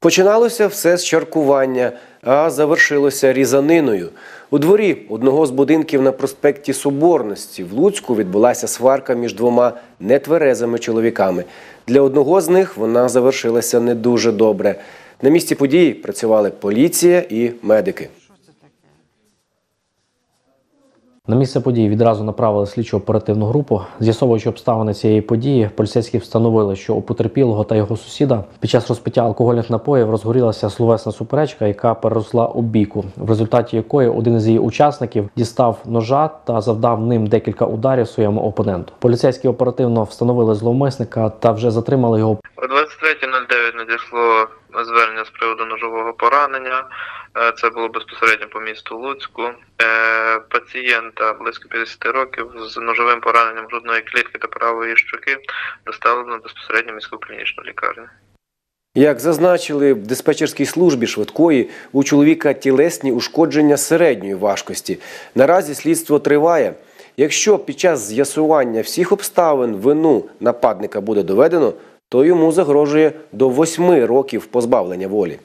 Починалося все з чаркування, а завершилося різаниною. У дворі одного з будинків на проспекті Соборності в Луцьку відбулася сварка між двома нетверезими чоловіками. Для одного з них вона завершилася не дуже добре. На місці події працювали поліція і медики. На місце події відразу направили слідчо оперативну групу. З'ясовуючи обставини цієї події, поліцейські встановили, що у потерпілого та його сусіда під час розпиття алкогольних напоїв розгорілася словесна суперечка, яка переросла у бійку, в результаті якої один із її учасників дістав ножа та завдав ним декілька ударів своєму опоненту. Поліцейські оперативно встановили зловмисника та вже затримали його О 23.09 надійшло звернення з приводу ножового поранення. Е, Це було безпосередньо по місту Луцьку. Пацієнта близько 50 років з ножовим пораненням грудної клітки та правої щоки доставлено безпосередньо міську клінічну лікарню. Як зазначили в диспетчерській службі швидкої, у чоловіка тілесні ушкодження середньої важкості. Наразі слідство триває. Якщо під час з'ясування всіх обставин вину нападника буде доведено, то йому загрожує до восьми років позбавлення волі.